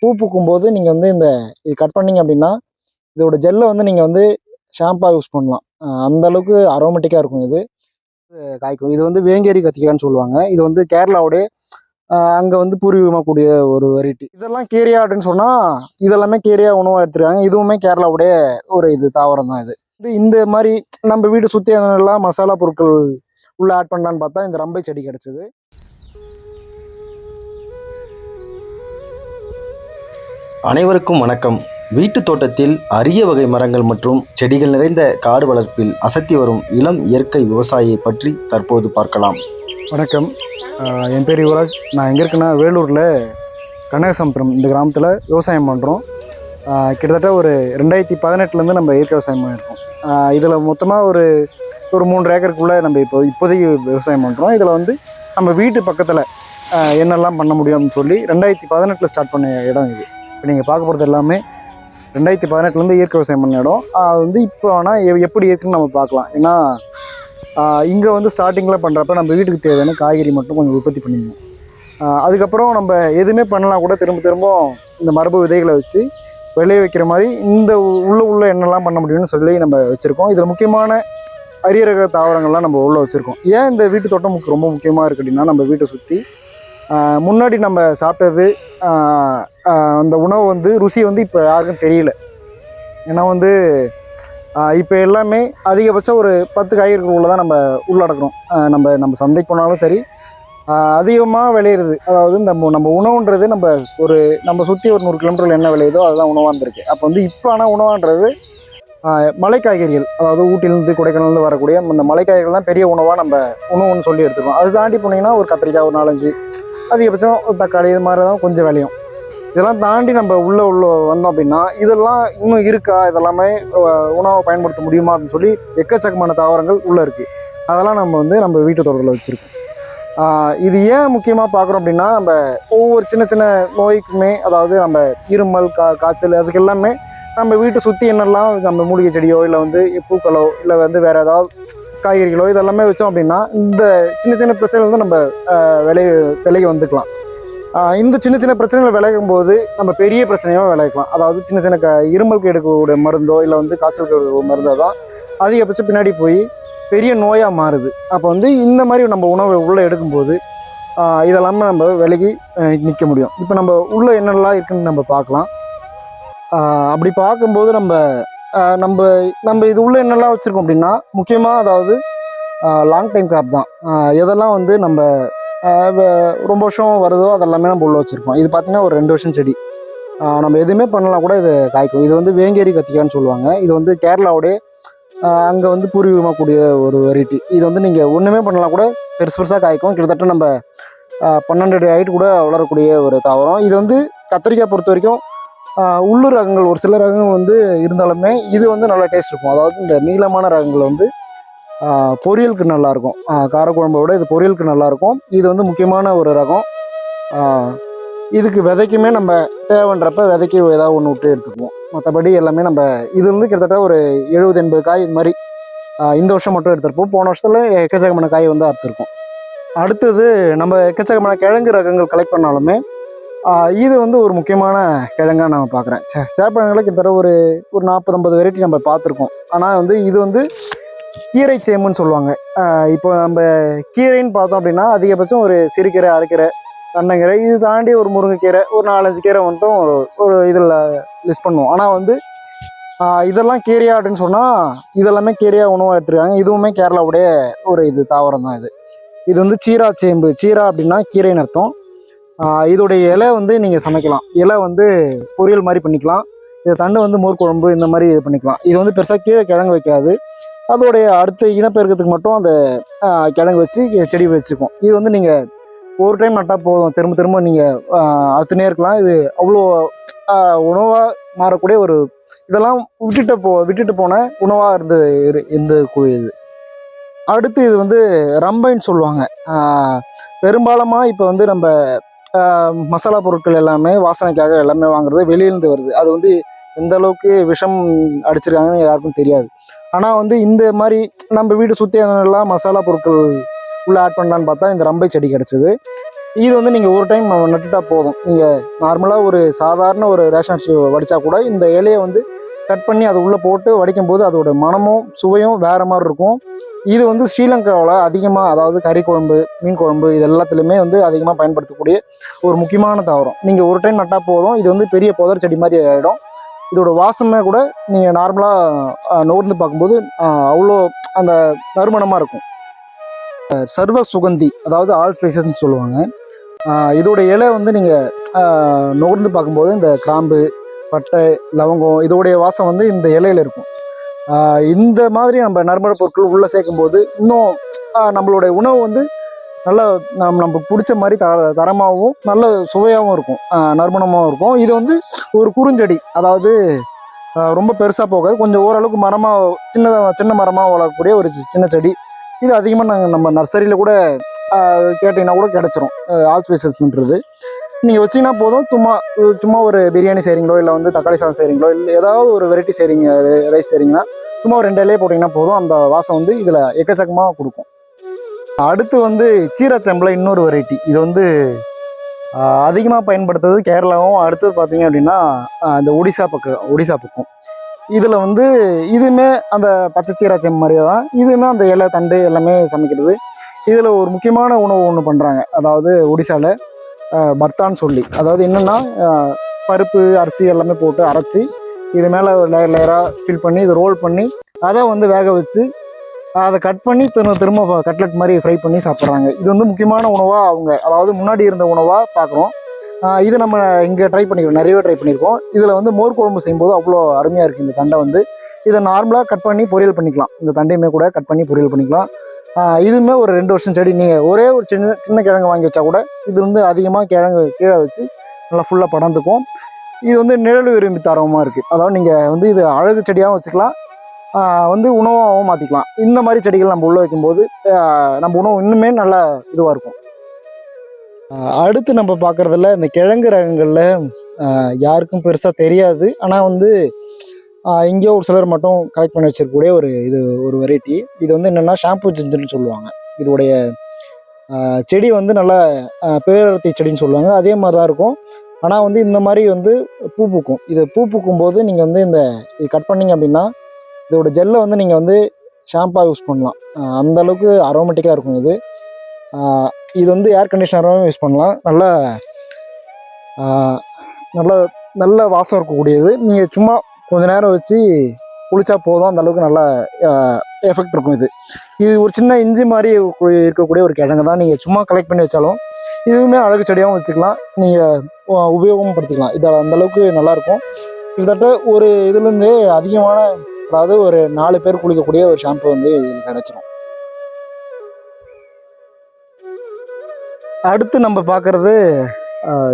பூ பூக்கும் போது நீங்கள் வந்து இந்த இது கட் பண்ணீங்க அப்படின்னா இதோட ஜெல்லை வந்து நீங்கள் வந்து ஷாம்பா யூஸ் பண்ணலாம். அந்த அளவுக்கு அரோமேட்டிக்காக இருக்கும் இது. காய்க்கும். இது வந்து வேங்கேரி கத்திரிக்காய்னு சொல்லுவாங்க. இது வந்து கேரளாவுடைய அங்கே வந்து பூர்வீகமாக கூடிய ஒரு வெரைட்டி இதெல்லாம் கீரையா அப்படின்னு சொன்னால் இதெல்லாமே கேரியா உணவாக எடுத்துருக்காங்க. இதுவுமே கேரளாவுடைய ஒரு இது தாவரம் தான் இது. இது இந்த மாதிரி நம்ம வீடு சுற்றி எல்லாம் மசாலா பொருட்கள் உள்ளே ஆட் பண்ணலான்னு பார்த்தா இந்த ரம்பை செடி கிடச்சிது. அனைவருக்கும் வணக்கம். வீட்டு தோட்டத்தில் அரிய வகை மரங்கள் மற்றும் செடிகள் நிறைந்த காடு வளர்ப்பில் அசத்தி வரும் இளம் இயற்கை விவசாயியை பற்றி தற்போது பார்க்கலாம். வணக்கம். என் பேர் யுவராஜ். நான் எங்கே இருக்கேன்னா வேலூரில் கனகசமுத்திரம் இந்த கிராமத்தில் விவசாயம் பண்ணுறோம் கிட்டத்தட்ட ஒரு ரெண்டாயிரத்தி பதினெட்டுலேருந்து நம்ம இயற்கை விவசாயம் பண்ணியிருக்கோம். இதில் மொத்தமாக ஒரு ஒரு மூன்று ஏக்கருக்குள்ளே நம்ம இப்போ இப்போதைக்கு விவசாயம் பண்ணுறோம் இதில் வந்து நம்ம வீட்டு பக்கத்தில் என்னெல்லாம் பண்ண முடியும்னு சொல்லி ரெண்டாயிரத்தி பதினெட்டில் ஸ்டார்ட் பண்ண இடம் இது. இப்போ நீங்கள் பார்க்க போகிறது எல்லாமே ரெண்டாயிரத்தி பதினெட்டுலேருந்து இயற்கை விவசாயம் பண்ண இடம். அது வந்து இப்போ ஆனால் எப்படி இருக்குன்னு நம்ம பார்க்கலாம். ஏன்னா இங்கே வந்து ஸ்டார்டிங்கில் பண்ணுறப்ப நம்ம வீட்டுக்கு தேவையான காய்கறி மட்டும் கொஞ்சம் உற்பத்தி பண்ணிக்கணும். அதுக்கப்புறம் நம்ம எதுவுமே பண்ணலாம் கூட திரும்ப திரும்ப இந்த மரபு விதைகளை வச்சு விளைய வைக்கிற மாதிரி இந்த உள்ள உள்ள என்னெல்லாம் பண்ண முடியும்னு சொல்லி நம்ம வச்சுருக்கோம். இதில் முக்கியமான அரிய ரக தாவரங்கள்லாம் நம்ம உள்ளே வச்சுருக்கோம். ஏன் இந்த வீட்டு தோட்டம் ரொம்ப முக்கியமாக இருக்குது அப்படின்னா நம்ம வீட்டை சுற்றி முன்னாடி நம்ம சாப்பிட்டது அந்த உணவு வந்து ருசி வந்து இப்போ யாருக்கும் தெரியல. ஏன்னா வந்து இப்போ எல்லாமே அதிகபட்சம் ஒரு பத்து காய்கறிகள் தான் நம்ம உள்ளடக்கிறோம் நம்ம நம்ம சந்தைக்கு போனாலும் சரி அதிகமாக விளையிறது. அதாவது நம்ம நம்ம உணவுன்றது நம்ம ஒரு நம்ம சுற்றி ஒரு நூறு கிலோமீட்டரில் என்ன விளையுதோ அதுதான் உணவாக இருந்திருக்கு. அப்போ வந்து இப்போ ஆனால் உணவான்றது மலை காய்கறிகள். அதாவது ஊட்டிலேருந்து கொடைக்கானல்லேருந்து வரக்கூடிய இந்த மலை காய்கறிகள் தான் பெரிய உணவாக நம்ம உணவுன்னு சொல்லி எடுத்துக்கிறோம் அது தாண்டி போனீங்கன்னா ஒரு கத்திரிக்காய் ஒரு நாலஞ்சு அதிகபட்சம் ஒரு தக்காளி இது மாதிரி தான் கொஞ்சம் விளையும். இதெல்லாம் தாண்டி நம்ம உள்ளே உள்ள வந்தோம் அப்படின்னா இதெல்லாம் இன்னும் இருக்கா? இதெல்லாமே உணவை பயன்படுத்த முடியுமா அப்படின்னு சொல்லி எக்கச்சக்கமான தாவரங்கள் உள்ளே இருக்குது அதெல்லாம் நம்ம வந்து நம்ம வீட்டு தோட்டத்தில் வச்சுருக்கோம். இது ஏன் முக்கியமாக பார்க்குறோம் அப்படின்னா நம்ம ஒவ்வொரு சின்ன சின்ன நோய்க்குமே அதாவது நம்ம இருமல் கா காய்ச்சல் அதுக்கு எல்லாமே நம்ம வீட்டை சுற்றி என்னெல்லாம் நம்ம மூலிகை செடியோ இல்லை வந்து பூக்களோ இல்லை வந்து வேறு ஏதாவது காய்கறிகளோ இதெல்லாமே வச்சோம் அப்படின்னா இந்த சின்ன சின்ன பிரச்சனைகள் வந்து நம்ம விளை விளைய விலைக்கு வந்துக்கலாம். இந்த சின்ன சின்ன பிரச்சனைகள் விளையும் போது நம்ம பெரிய பிரச்சனையாக விளைவிக்கலாம் அதாவது சின்ன சின்ன க இருமலுக்கு எடுக்கக்கூடிய மருந்தோ இல்லை வந்து காய்ச்சலுக்கு எடுக்கக்கூடிய மருந்தோ தான் அதிகபட்சம் பின்னாடி போய் பெரிய நோயாக மாறுது. அப்போ வந்து இந்த மாதிரி நம்ம உணவை உள்ளே எடுக்கும்போது இதெல்லாமல் இதெல்லாமே நம்ம விலகி நிற்க முடியும். இப்போ நம்ம உள்ளே என்னெல்லாம் இருக்குன்னு நம்ம பார்க்கலாம். அப்படி பார்க்கும்போது நம்ம நம்ம நம்ம இது உள்ள என்னெல்லாம் வச்சுருக்கோம் அப்படின்னா முக்கியமாக அதாவது லாங் டைம் கிராப் தான். எதெல்லாம் வந்து நம்ம ரொம்ப வருஷம் வருதோ அதெல்லாமே நம்ம உள்ள வச்சுருக்கோம். இது பார்த்திங்கன்னா ஒரு ரெண்டு வருஷம் செடி. நம்ம எதுவுமே பண்ணலாம் கூட இது காய்க்கும். இது வந்து வேங்கேரி கத்திரிக்காய்னு சொல்லுவாங்க. இது வந்து கேரளாவுடைய அங்கே வந்து பூர்வீகமாக கூடிய ஒரு வெரைட்டி இது வந்து நீங்கள் ஒன்றுமே பண்ணலாம் கூட பெருசு பெருசாக காய்க்கும். கிட்டத்தட்ட நம்ம பன்னெண்டு அடி ஹைட் கூட வளரக்கூடிய ஒரு தாவரம். இது வந்து கத்திரிக்காய் பொறுத்த வரைக்கும் உள்ளூர் ரகங்கள் ஒரு சில ரகங்கள் வந்து இருந்தாலுமே இது வந்து நல்லா டேஸ்ட் இருக்கும். அதாவது இந்த நீளமான ரகங்கள் வந்து பொரியலுக்கு நல்லாயிருக்கும் காரக்குழம்பை விட இது பொரியலுக்கு நல்லாயிருக்கும் இது வந்து முக்கியமான ஒரு ரகம். இதுக்கு விதைக்குமே நம்ம தேவைன்றப்ப விதைக்கு ஏதாவது ஒன்று விட்டு எடுத்துக்குவோம். மற்றபடி எல்லாமே நம்ம இது வந்து கிட்டத்தட்ட ஒரு எழுபது எண்பது காய் இது மாதிரி இந்த வருஷம் மட்டும் எடுத்திருப்போம். போன வருஷத்தில் எக்கச்சக்கமான காய் வந்து அறுத்துருக்கோம். அடுத்தது நம்ம எக்கச்சக்கமான கிழங்கு ரகங்கள் கலெக்ட் பண்ணாலுமே இது வந்து ஒரு முக்கியமான கிழங்காக நான் பார்க்குறேன். சே சேப்பழங்களை கிட்டத்தட்ட ஒரு ஒரு நாற்பது ஐம்பது வெரைட்டி நம்ம பார்த்துருக்கோம். ஆனால் வந்து இது வந்து கீரை சேம்புன்னு சொல்லுவாங்க. இப்போ நம்ம கீரைன்னு பார்த்தோம் அப்படின்னா அதிகபட்சம் ஒரு சிறுகீரை அரைக்கீரை தண்டங்கீரை இது தாண்டி ஒரு முருங்கைக்கீரை ஒரு நாலஞ்சு கீரை மட்டும் ஒரு ஒரு இதில் லிஸ்ட் பண்ணுவோம். ஆனால் வந்து இதெல்லாம் கீரையா அப்படின்னு சொன்னால் இதெல்லாமே கீரையா உணவாக எடுத்துருக்காங்க. இதுவுமே கேரளாவுடைய ஒரு இது தாவரம் தான் இது. இது வந்து சீரா சேம்பு. சீரா அப்படின்னா கீரைன்னு அர்த்தம். இதோடைய இலை வந்து நீங்கள் சமைக்கலாம். இலை வந்து பொரியல் மாதிரி பண்ணிக்கலாம். இது தண்டு வந்து மோர் குழம்பு இந்த மாதிரி இது பண்ணிக்கலாம். இது வந்து பெருசாக கீழே கிழங்கு வைக்காது. அதோடைய அடுத்த இனப்பெருக்கத்துக்கு மட்டும் அந்த கிழங்கு வச்சு செடி வச்சுக்கும் இது வந்து நீங்கள் ஒரு டைம் நட்டால் போதும். திரும்ப திரும்ப நீங்கள் அறுத்துனே இருக்கலாம். இது அவ்வளோ உணவாக மாறக்கூடிய ஒரு இதெல்லாம் விட்டுட்டு போ விட்டுட்டு போன உணவாக இருந்த இரு- இந்த குழி இது அடுத்து இது வந்து ரம்பைன்னு சொல்லுவாங்க. பெரும்பாலமாக இப்போ வந்து நம்ம மசாலா பொருட்கள் எல்லாமே வாசனைக்காக எல்லாமே வாங்குறது வெளியிலேருந்து வருது. அது வந்து எந்த அளவுக்கு விஷம் அடிச்சிருக்காங்கன்னு யாருக்கும் தெரியாது. ஆனால் வந்து இந்த மாதிரி நம்ம வீடு சுற்றி எல்லாம் மசாலா பொருட்கள் உள்ளே ஆட் பண்ணலான்னு பார்த்தா இந்த ரம்பை செடி கிடச்சிது. இது வந்து நீங்கள் ஒரு டைம் நட்டுட்டா போதும். நீங்கள் நார்மலாக ஒரு சாதாரண ஒரு ரேஷன் அரிசி வடித்தா கூட இந்த இலையை வந்து கட் பண்ணி அது உள்ளே போட்டு வடிக்கும் போது அதோட மனமும் சுவையும் வேறு மாதிரி இருக்கும். இது வந்து ஸ்ரீலங்காவில் அதிகமாக அதாவது கறி குழம்பு மீன் குழம்பு இது எல்லாத்துலேயுமே வந்து அதிகமாக பயன்படுத்தக்கூடிய ஒரு முக்கியமான தாவரம். நீங்கள் ஒரு டைம் நட்டால் போதும். இது வந்து பெரிய புதர் செடி மாதிரி ஆகிடும் இதோட வாசமே கூட நீங்கள் நார்மலாக நோர்ந்து பார்க்கும்போது அவ்வளோ அந்த நறுமணமாக இருக்கும். சர்வ சுகந்தி அதாவது ஆல் ஸ்பைசஸ்ன்னு சொல்லுவாங்க. இதோட இலை வந்து நீங்கள் நுகர்ந்து பார்க்கும்போது இந்த கிராம்பு பட்டை லவங்கம் இதோடைய வாசம் வந்து இந்த இலையில இருக்கும். இந்த மாதிரி நம்ம நறுமண பொருட்கள் உள்ளே சேர்க்கும்போது இன்னும் நம்மளுடைய உணவு வந்து நல்ல நம் நமக்கு பிடிச்ச மாதிரி த தரமாகவும் நல்ல சுவையாகவும் இருக்கும். நறுமணமாகவும் இருக்கும். இது வந்து ஒரு குறுஞ்செடி. அதாவது ரொம்ப பெருசாக போகாது. கொஞ்சம் ஓரளவுக்கு மரமாக சின்னதாக சின்ன மரமாக வளரக்கூடிய ஒரு சி- சின்ன செடி. இது அதிகமாக நாங்கள் நம்ம நர்சரியில் கூட கேட்டிங்கன்னா கூட கிடச்சிரும். ஆல்ஸ்பைசஸ்ன்றது நீங்கள் வச்சிங்கன்னா போதும். சும்மா சும்மா ஒரு பிரியாணி செய்கிறீங்களோ இல்லை வந்து தக்காளி சாதம் செய்கிறீங்களோ இல்லை ஏதாவது ஒரு வெரைட்டி செய்கிறீங்க ரைஸ் செய்கிறீங்கன்னா சும்மா ஒரு ரெண்டு இலையை போட்டிங்கன்னா போதும். அந்த வாசம் வந்து இதில் எக்கச்சக்கமாக கொடுக்கும். அடுத்து வந்து சீரச்சம்பில் இன்னொரு வெரைட்டி இது வந்து அதிகமாக பயன்படுத்துறது கேரளாவும். அடுத்தது பார்த்தீங்க அப்படின்னா இந்த ஒடிசா பக்கம் ஒடிசா பக்கம். இதில் வந்து இதுவுமே அந்த பச்சை சீராச்சம் மாதிரியே தான். இதுவுமே அந்த இலை தண்டு எல்லாமே சமைக்கிறது. இதில் ஒரு முக்கியமான உணவு ஒன்று பண்ணுறாங்க அதாவது ஒடிசாவில் மர்த்தான் சொல்லி. அதாவது என்னென்னா பருப்பு அரிசி எல்லாமே போட்டு அரைச்சி இது மேலே லேயர் லேயராக ஃபில் பண்ணி இதை ரோல் பண்ணி அதை வந்து வேக வச்சு அதை கட் பண்ணி திரும்ப திரும்ப கட்லெட் மாதிரி ஃப்ரை பண்ணி சாப்பிட்றாங்க. இது வந்து முக்கியமான உணவாக அவங்க. அதாவது முன்னாடி இருந்த உணவாக பார்க்குறோம். இது நம்ம இங்கே ட்ரை பண்ணிக்கிறோம் நிறையவே ட்ரை பண்ணியிருக்கோம் இதில் வந்து மோர் குழம்பு செய்யும்போது அவ்வளோ அருமையாக இருக்குது இந்த தண்டை வந்து. இதை நார்மலாக கட் பண்ணி பொரியல் பண்ணிக்கலாம். இந்த தண்டையுமே கூட கட் பண்ணி பொரியல் பண்ணிக்கலாம். இதுவுமே ஒரு ரெண்டு வருஷம் செடி நீங்கள் ஒரே ஒரு சின்ன சின்ன கிழங்கு வாங்கி வச்சா கூட இது வந்து அதிகமாக கிழங்கு கீழே வச்சு நல்லா ஃபுல்லாக படர்ந்துக்கும். இது வந்து நிழல் விரும்பி தரமாக இருக்குது அதாவது நீங்கள் வந்து இது அழகு செடியாகவும் வச்சுக்கலாம். வந்து உணவாகவும் மாற்றிக்கலாம் இந்த மாதிரி செடிகள் நம்ம உள்ளே வைக்கும்போது நம்ம உணவு இன்னுமே நல்லா இதுவாக இருக்கும். அடுத்து நம்ம பார்க்குறதுல இந்த கிழங்கு ரகங்களில் யாருக்கும் பெருசாக தெரியாது. ஆனால் வந்து இங்கேயோ எங்கேயோ ஒரு சிலர் மட்டும் கலெக்ட் பண்ணி வச்சிருக்கக்கூடிய ஒரு இது ஒரு வெரைட்டி இது வந்து என்னென்னா ஷாம்பு ஜிஞ்சுன்னு சொல்லுவாங்க. இதோடைய செடி வந்து நல்லா ஆஹ் பேரத்தி செடின்னு சொல்லுவாங்க. அதே மாதிரி தான் இருக்கும். ஆனால் வந்து இந்த மாதிரி வந்து பூ பூக்கும். இது பூ பூக்கும் போது நீங்கள் வந்து இந்த இது கட் பண்ணிங்க அப்படின்னா இதோட ஜெல்லை வந்து நீங்கள் வந்து ஷாம்பாக யூஸ் பண்ணலாம். அந்த அளவுக்கு அரோமேட்டிக்காக இருக்கும் இது. இது வந்து ஏர் கண்டிஷனராகவும் யூஸ் பண்ணலாம். நல்ல நல்ல நல்ல வாசம் இருக்கக்கூடியது. நீங்கள் சும்மா கொஞ்ச நேரம் வச்சு குளிச்சா போதும். அந்த அளவுக்கு நல்லா எஃபெக்ட் இருக்கும் இது. இது ஒரு சின்ன இஞ்சி மாதிரி இருக்கக்கூடிய ஒரு கிழங்கு தான். நீங்கள் சும்மா கலெக்ட் பண்ணி வச்சாலும் இதுவுமே அழகு செடியாகவும் வச்சுக்கலாம். நீங்கள் உபயோகமும் படுத்திக்கலாம் இது அந்த அளவுக்கு நல்லாயிருக்கும். கிட்டத்தட்ட ஒரு இதுலேருந்து அதிகமான அதாவது ஒரு நாலு பேர் குளிக்கக்கூடிய ஒரு ஷாம்பு வந்து இதில் கிடச்சிரும். அடுத்து நம்ம பார்க்குறது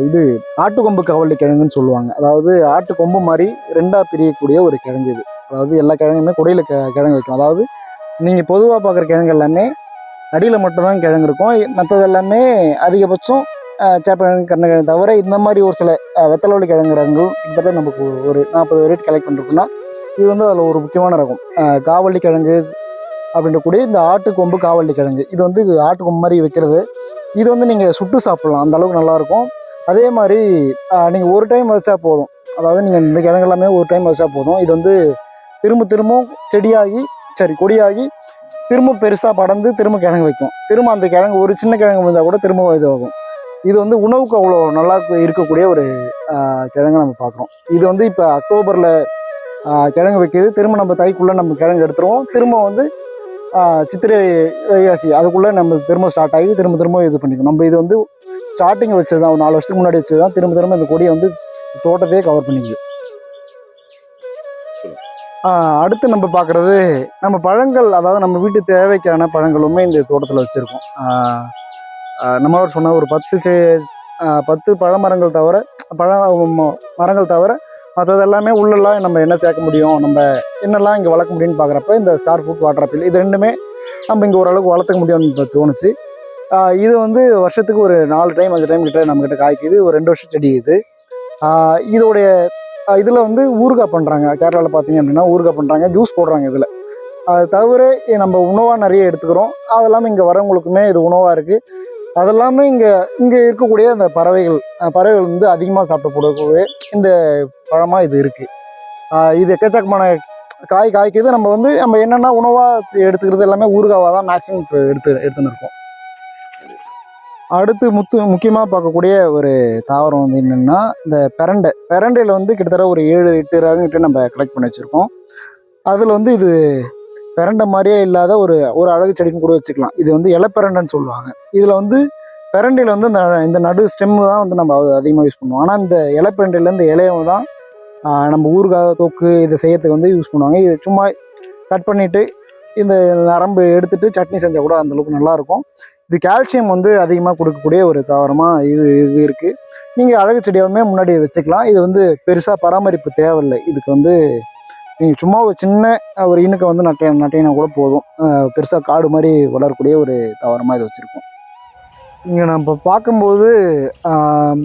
இது ஆட்டுக்கொம்பு கவலை கிழங்குன்னு சொல்லுவாங்க. அதாவது ஆட்டு கொம்பு மாதிரி ரெண்டாக பிரியக்கூடிய ஒரு கிழங்கு இது. அதாவது எல்லா கிழங்குமே குடையில் க கிழங்கு வைக்கும். அதாவது நீங்கள் பொதுவாக பார்க்குற கிழங்கு எல்லாமே அடியில் மட்டும்தான் கிழங்கு இருக்கும். மற்றது எல்லாமே அதிகபட்சம் சேப்பக்கிழங்கு கருணக்கிழங்கு தவிர இந்த மாதிரி ஒரு சில வெத்தலவள்ளி கிழங்கு ரகங்கள் கிட்டத்தட்ட நமக்கு ஒரு நாற்பது வெரைட்டி கலெக்ட் பண்ணிருக்கோம்னா இது வந்து அதில் ஒரு முக்கியமான ரகம். காவல்லி காவள்ளி கிழங்கு அப்படின்ற கூடிய இந்த ஆட்டுக்கொம்பு காவள்ளி கிழங்கு. இது வந்து ஆட்டுக்கொம்பு மாதிரி வைக்கிறது. இது வந்து நீங்கள் சுட்டு சாப்பிட்லாம். அந்த அளவுக்கு நல்லாயிருக்கும். அதே மாதிரி நீங்கள் ஒரு டைம் வச்சா போதும். அதாவது நீங்கள் இந்த கிழங்கு எல்லாமே ஒரு டைம் வச்சா போதும். இது வந்து திரும்ப திரும்பவும் செடியாகி சரி கொடியாகி திரும்ப பெருசாக படர்ந்து திரும்ப கிழங்கு வைக்கும். திரும்ப அந்த கிழங்கு ஒரு சின்ன கிழங்கு வந்தால் கூட திரும்ப இதுவாகும். இது வந்து உணவுக்கு அவ்வளோ நல்லா இருக்கக்கூடிய ஒரு கிழங்கு நம்ம பார்க்குறோம். இது வந்து இப்போ அக்டோபரில் கிழங்கு வைக்கிது திரும்ப நம்ம தைக்குள்ளே நம்ம கிழங்கு எடுத்துருவோம். திரும்ப வந்து சித்திரை வைகாசி அதுக்குள்ளே நம்ம திரும்ப ஸ்டார்ட் ஆகி திரும்ப திரும்ப இது பண்ணிக்கணும். நம்ம இது வந்து ஸ்டார்டிங் வச்சது தான் ஒரு நாலு வருஷத்துக்கு முன்னாடி வச்சது தான் திரும்ப திரும்ப இந்த கொடியை வந்து தோட்டத்தையே கவர் பண்ணிக்குது. அடுத்து நம்ம பார்க்குறது நம்ம பழங்கள் அதாவது நம்ம வீட்டு தேவைக்கான பழங்களுமே இந்த தோட்டத்தில் வச்சுருக்கோம். நம்ம சொன்ன ஒரு பத்து செ பத்து பழமரங்கள் தவிர பழ மரங்கள் தவிர மற்றது எல்லாமே உள்ளெல்லாம் நம்ம என்ன சேர்க்க முடியும் நம்ம என்னெல்லாம் இங்கே வளர்க்க முடியும்னு பார்க்குறப்ப இந்த ஸ்டார் ஃபுட் வாட்டர் ஆப்பிள் இது ரெண்டுமே நம்ம இங்கே ஓரளவுக்கு வளர்த்துக்க முடியும்னு தோணுச்சு. இது வந்து வருஷத்துக்கு ஒரு நாலு டைம் அஞ்சு டைம் கிட்ட நம்மக்கிட்ட காய்க்குது ஒரு ரெண்டு வருஷம் செடி இது. இதோடைய இதில் வந்து ஊறுகாய் பண்ணுறாங்க கேரளாவில் பார்த்தீங்க அப்படின்னா ஊறுகாய் பண்ணுறாங்க ஜூஸ் போடுறாங்க இதில். அது தவிர நம்ம உணவாக நிறைய எடுத்துக்கிறோம். அது இல்லாமல் இங்கே வரவங்களுக்குமே இது உணவாக இருக்குது அதெல்லாமே இங்கே இங்கே இருக்கக்கூடிய அந்த பறவைகள் பறவைகள் வந்து அதிகமாக சாப்பிட்டு போடக்கூடிய இந்த பழமாக இது இருக்குது இது எக்கச்சக்கமான காய் காய்க்கிறது நம்ம வந்து நம்ம என்னென்ன உணவாக எடுத்துக்கிறது எல்லாமே ஊறுகாவாக தான் மேக்ஸிமம் இப்போ எடுத்து எடுத்துன்னு இருக்கோம். அடுத்து முத்து முக்கியமாக பார்க்கக்கூடிய ஒரு தாவரம் வந்து என்னென்னா இந்த பெரண்டை. பெரண்டையில் வந்து கிட்டத்தட்ட ஒரு ஏழு எட்டு ரகங்கிட்ட நம்ம கலெக்ட் பண்ணி வச்சுருக்கோம். அதில் வந்து இது பெரண்டை மாதிரியே இல்லாத ஒரு ஒரு அழகு செடின்னு கூட வச்சுக்கலாம். இது வந்து இலப்பெரண்டைன்னு சொல்லுவாங்க. இதில் வந்து பெரண்டையில் வந்து இந்த இந்த நடு ஸ்டெம்மு தான் வந்து நம்ம அதிகமாக யூஸ் பண்ணுவோம். ஆனால் இந்த இலப்பெரண்டையில் இந்த இலையை தான் நம்ம ஊறுகாய் தொக்கு இதை செய்யறதுக்கு வந்து யூஸ் பண்ணுவாங்க. இது சும்மா கட் பண்ணிவிட்டு இந்த நரம்பு எடுத்துட்டு சட்னி செஞ்சால் கூட அந்தளவுக்கு நல்லாயிருக்கும் இது கால்சியம் வந்து அதிகமாக கொடுக்கக்கூடிய ஒரு தாவரமாக இது இது இருக்குது நீங்கள் அழகு செடியாகவுமே முன்னாடி வச்சுக்கலாம். இது வந்து பெருசாக பராமரிப்பு தேவையில்லை. இதுக்கு வந்து நீங்கள் சும்மா ஒரு சின்ன ஒரு இனுக்கை வந்து நட்ட நட்டினா கூட போதும். பெருசாக காடு மாதிரி வளரக்கூடிய ஒரு தாவரமாக இதை வச்சுருக்கோம். இங்கே நம்ம பார்க்கும்போது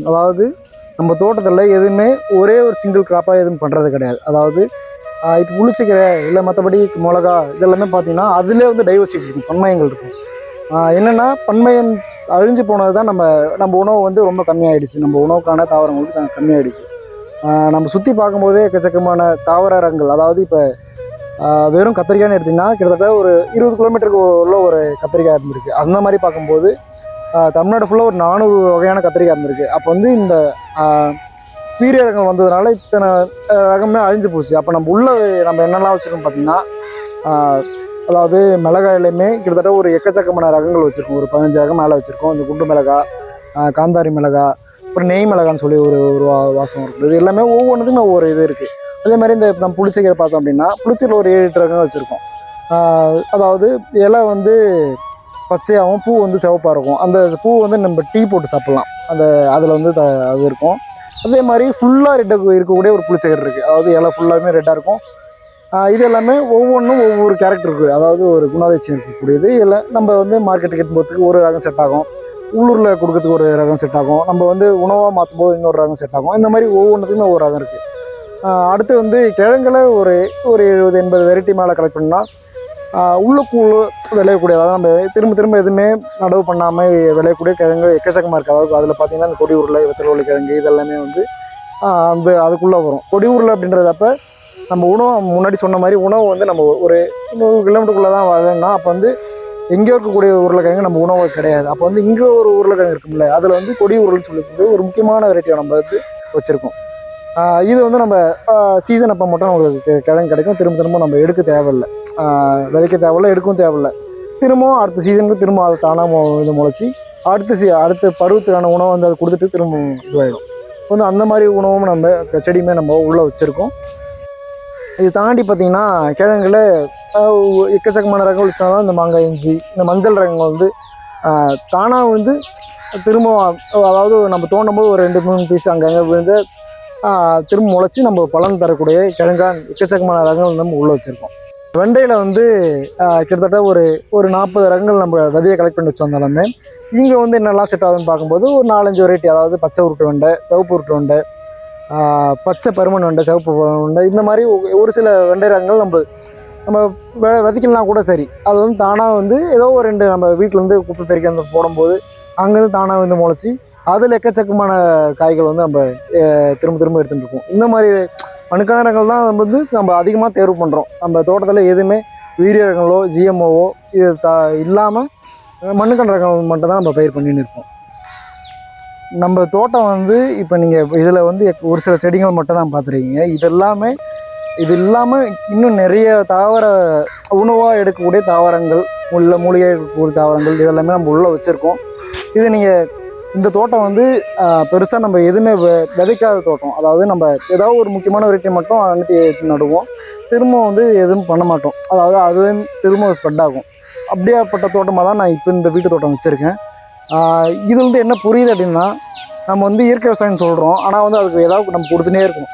அதாவது நம்ம தோட்டத்தில் எதுவுமே ஒரே ஒரு சிங்கிள் கிராப்பாக எதுவும் பண்ணுறது கிடையாது. அதாவது இப்போ புளிச்சிக்கீரை இல்லை மற்றபடி மிளகா இதெல்லாமே பார்த்திங்கன்னா அதிலே வந்து டைவர்சிட்டி இருக்கும். பன்மயங்கள் இருக்கும். என்னென்னா பன்மயம் அழிஞ்சு போனது தான் நம்ம நம்ம உணவு வந்து ரொம்ப கம்மியாயிடுச்சு. நம்ம உணவுக்கான தாவரங்கள் வந்து க- கம்மியாயிடுச்சு. நம்ம சுற்றி பார்க்கும்போதே எக்கச்சக்கமான தாவர ரகங்கள் அதாவது இப்போ வெறும் கத்திரிக்காய்னு எடுத்திங்கன்னா கிட்டத்தட்ட ஒரு இருபது கிலோமீட்டருக்கு உள்ள ஒரு கத்திரிக்காய் இருந்திருக்கு. அந்த மாதிரி பார்க்கும்போது தமிழ்நாடு ஃபுல்லாக ஒரு நானூறு வகையான கத்திரிக்காய் இருந்திருக்கு. அப்போ வந்து இந்த ஆஹ், வந்ததுனால இத்தனை ரகமே அழிஞ்சு போச்சு. அப்போ நம்ம உள்ள நம்ம என்னெல்லாம் வச்சுருக்கோம் பார்த்திங்கன்னா அதாவது மிளகாயிலையுமே கிட்டத்தட்ட ஒரு எக்கச்சக்கமான ரகங்கள் வச்சுருக்கோம். ஒரு பதினஞ்சு ரகம் மேலே வச்சுருக்கோம். இந்த குண்டு மிளகா காந்தாரி மிளகா அப்புறம் நெய் மிளகான்னு சொல்லி ஒரு ஒரு வா- வாசம் இருக்குது இது எல்லாமே ஒவ்வொன்றுத்துக்குமே ஒவ்வொரு இது இருக்குது அதே மாதிரி இந்த நம்ம புளிச்சக்கீரை பார்த்தோம் அப்படின்னா புளிச்சக்கீரை ஒரு ஏழு எட்டு ரகம் வச்சுருக்கோம். அதாவது இலை வந்து பச்சையாகவும் பூ வந்து சிவப்பாக இருக்கும். அந்த பூ வந்து நம்ம டீ போட்டு சாப்பிட்லாம். அந்த அதில் வந்து த அது இருக்கும். அதே மாதிரி ஃபுல்லாக ரெட்டாக இருக்கக்கூடிய ஒரு புளிச்சக்கீரை இருக்குது அதாவது இலை ஃபுல்லாகவே ரெட்டாக இருக்கும். இது எல்லாமே ஒவ்வொன்றும் ஒவ்வொரு கேரக்டர் இருக்குது அதாவது ஒரு குணாதிசயம் இருக்கக்கூடியது. இதில் நம்ம வந்து மார்க்கெட்டுக்கு எடுத்து போகிறதுக்கு ஒரு ரகம் செட் ஆகும். உள்ளூரில் கொடுக்கறதுக்கு ஒரு ரகம் செட் ஆகும். நம்ம வந்து உணவாக மாற்றும் போது இன்னொரு ரகம் செட் ஆகும். இந்த மாதிரி ஒவ்வொன்றுத்துக்குமே ஒரு ரகம் இருக்குது அடுத்து வந்து கிழங்குல ஒரு ஒரு எழுபது எண்பது வெரைட்டி மேலே கலெக்ட் பண்ணால் உள்ளுக்குள்ள விளையக்கூடிய அதாவது நம்ம திரும்ப திரும்ப எதுவுமே நடவு பண்ணாமல் விளையக்கூடிய கிழங்கு எக்கச்சக்கமாக இருக்குது அதாவது அதில் பார்த்தீங்கன்னா இந்த கொடி உருளை வெத்தலை கிழங்கு இதெல்லாமே வந்து அந்த அதுக்குள்ளே வரும். கொடி உருளை அப்படின்றதப்ப நம்ம உணவு முன்னாடி சொன்ன மாதிரி உணவு வந்து நம்ம ஒரு நூறு கிலோமீட்டருக்குள்ளே தான் வரணும்னா அப்போ வந்து எங்கேயோ இருக்கக்கூடிய உருளைக்கிழங்கு நம்ம உணவு கிடையாது. அப்போ வந்து இங்கே ஒரு உருளைக்கிழங்கு இருக்கும்ல அதில் வந்து கொடி உருளைன்னு சொல்லக்கூடிய ஒரு முக்கியமான வெரைட்டியை நம்ம வந்து வச்சுருக்கோம். இது வந்து நம்ம சீசன் அப்போ மட்டும் நம்மளுக்கு கிழங்கு கிடைக்கும். திரும்ப திரும்ப நம்ம எடுக்க தேவையில்லை. விதைக்க தேவையில்லை எடுக்கவும் தேவையில்லை. திரும்பவும் அடுத்த சீசனுக்கு திரும்ப அதை தானாக இது முளைச்சி அடுத்த சீ அடுத்த பருவத்துக்கான உணவை வந்து அதை கொடுத்துட்டு திரும்ப இதுவாகிடும் வந்து அந்த மாதிரி உணவும் நம்ம செடியுமே நம்ம உள்ளே வச்சுருக்கோம். இது தாண்டி பார்த்தீங்கன்னா கிழங்குல எக்கச்சக்கமான ரகங்கள் வச்சாலும் இந்த மாங்காய் இஞ்சி இந்த மஞ்சள் ரகங்கள் வந்து தானாக வந்து திரும்ப அதாவது நம்ம தோண்டும் போது ஒரு ரெண்டு மூணு பீஸ் அங்கங்கே விழுந்து திரும்ப முளைச்சி நம்ம பலன் தரக்கூடிய கிழங்கா எக்கச்சக்கமான ரகங்கள் நம்ம உள்ளே வச்சுருக்கோம். வெண்டையில் வந்து கிட்டத்தட்ட ஒரு ஒரு நாற்பது ரகங்கள் நம்ம விதையை கலெக்ட் பண்ணி வச்சிருந்தாலுமே இங்கே வந்து என்னெல்லாம் செட் ஆகுதுன்னு பார்க்கும்போது ஒரு நாலஞ்சு வெரைட்டி அதாவது பச்சை உருட்டு வெண்டை சிவப்பு உருட்டு வெண்டை பச்சை பருமன் வெண்டை சிவப்பு வெண்டை இந்த மாதிரி ஒரு சில வெண்டை ரகங்கள் நம்ம நம்ம வெ விதைக்கலாம் கூட சரி. அது வந்து தானாக வந்து ஏதோ ஒரு ரெண்டு நம்ம வீட்டிலேருந்து குப்பை பெருக்கி அந்த போடும்போது அங்கேருந்து தானாக வந்து முளைச்சி அதில் எக்கச்சக்கமான காய்கள் வந்து நம்ம திரும்ப திரும்ப எடுத்துகிட்டு இருக்கோம். இந்த மாதிரி மணுக்கான தான் நம்ம வந்து நம்ம அதிகமாக தேர்வு பண்ணுறோம் நம்ம தோட்டத்தில் எதுவுமே வீரிய ரகங்களோ ஜிஎம்ஓவோ இது த இல்லாமல் மண்ணுக்கண் ரகங்கள் மட்டும் தான் நம்ம பயிர் பண்ணின்னு இருக்கோம். நம்ம தோட்டம் வந்து இப்போ நீங்கள் இதில் வந்து எக்- ஒரு சில செடிகள் மட்டும் தான் பார்த்துருக்கீங்க. இது எல்லாமே இது இல்லாமல் இன்னும் நிறைய தாவர உணவாக எடுக்கக்கூடிய தாவரங்கள் உள்ள மூலிகை எடுக்கக்கூடிய தாவரங்கள் இதெல்லாமே நம்ம உள்ளே வச்சுருக்கோம். இது நீங்கள் இந்த தோட்டம் வந்து பெருசாக நம்ம எதுவுமே வெ- விதைக்காத தோட்டம். அதாவது நம்ம ஏதாவது ஒரு முக்கியமான வெரைட்டி மட்டும் அனுப்பி நடுவோம். திரும்ப வந்து எதுவும் பண்ண மாட்டோம். அதாவது அது திரும்ப ஸ்ப்ரெட் ஆகும். அப்படியாப்பட்ட தோட்டமாக தான் நான் இப்போ இந்த வீட்டு தோட்டம் வச்சுருக்கேன். இது வந்து என்ன புரியுது அப்படின்னா நம்ம வந்து இயற்கை விவசாயம் சொல்கிறோம் ஆனால் வந்து அதுக்கு ஏதாவது நம்ம கொடுத்துனே இருக்கணும்.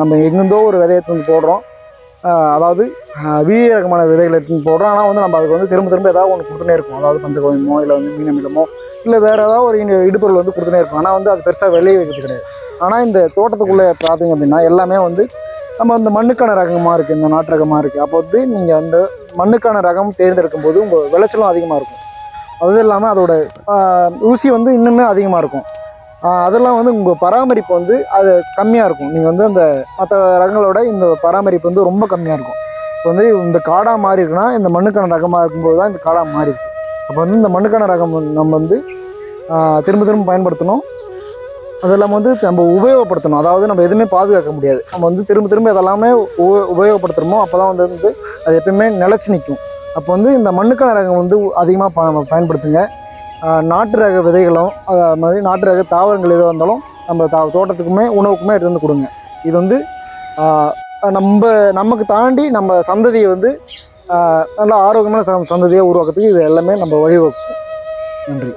நம்ம எங்கேருந்தோ ஒரு விதையை எடுத்து போடுறோம். அதாவது ஆஹ் வீரிய ரகமான விதைகளை எடுத்து போடுறோம். ஆனால் வந்து நம்ம அதுக்கு வந்து திரும்ப திரும்ப ஏதாவது ஒன்று கொடுத்துனே இருக்கும் அதாவது பஞ்சகோயமோ இல்லை வந்து மீனமிலமோ இல்லை வேறு ஏதாவது ஒரு இடுபொருள் வந்து கொடுத்துனே இருக்கும் ஆனால் வந்து அது பெருசாக விளைய வைக்கிறது கிடையாது. ஆனால் இந்த தோட்டத்துக்குள்ளே பார்த்தீங்க அப்படின்னா எல்லாமே வந்து நம்ம அந்த மண்ணுக்கான ரகமாக இருக்குது இந்த நாட்டு ரகமாக இருக்குது அப்போ வந்து நீங்கள் அந்த மண்ணுக்கான ரகம் தேர்ந்தெடுக்கும் போது உங்கள் விளைச்சலும் அதிகமாக இருக்கும். அது இல்லாமல் அதோட ஊசி வந்து இன்னுமே அதிகமாக இருக்கும். அதெல்லாம் வந்து உங்கள் பராமரிப்பு வந்து அது கம்மியாக இருக்கும். நீங்கள் வந்து அந்த மற்ற ரகங்களோட இந்த பராமரிப்பு வந்து ரொம்ப கம்மியாக இருக்கும். இப்போ வந்து இந்த காடாக மாறி இருக்குன்னா இந்த மண்ணுக்கான ரகமாக இருக்கும்போது தான் இந்த காடாக மாறி இருக்கு. அப்போ வந்து இந்த மண்ணுக்கான ரகம் வந்து நம்ம வந்து திரும்ப திரும்ப பயன்படுத்தணும். அது இல்லாமல் வந்து நம்ம உபயோகப்படுத்தணும். அதாவது நம்ம எதுவுமே பாதுகாக்க முடியாது. நம்ம வந்து திரும்ப திரும்ப இதெல்லாமே உப உபயோகப்படுத்துகிறோமோ அப்போ தான் வந்து அது எப்பயுமே நிலச்சி நிற்கும் அப்போ வந்து இந்த மண்ணுக்கான ரகம் வந்து அதிகமாக ப பயன்படுத்துங்க. நாட்டு ரக விதைகளும் அது மாதிரி நாட்டு ரக தாவரங்கள் எதுவாக இருந்தாலும் நம்ம தா தோட்டத்துக்குமே உணவுக்குமே எடுத்து வந்து கொடுங்க. இது வந்து நம்ம நமக்கு தாண்டி நம்ம சந்ததியை வந்து நல்ல ஆரோக்கியமான ச- சந்ததியை உருவாக்குறதுக்கு இது எல்லாமே நம்ம வழிவகுக்கும். நன்றி.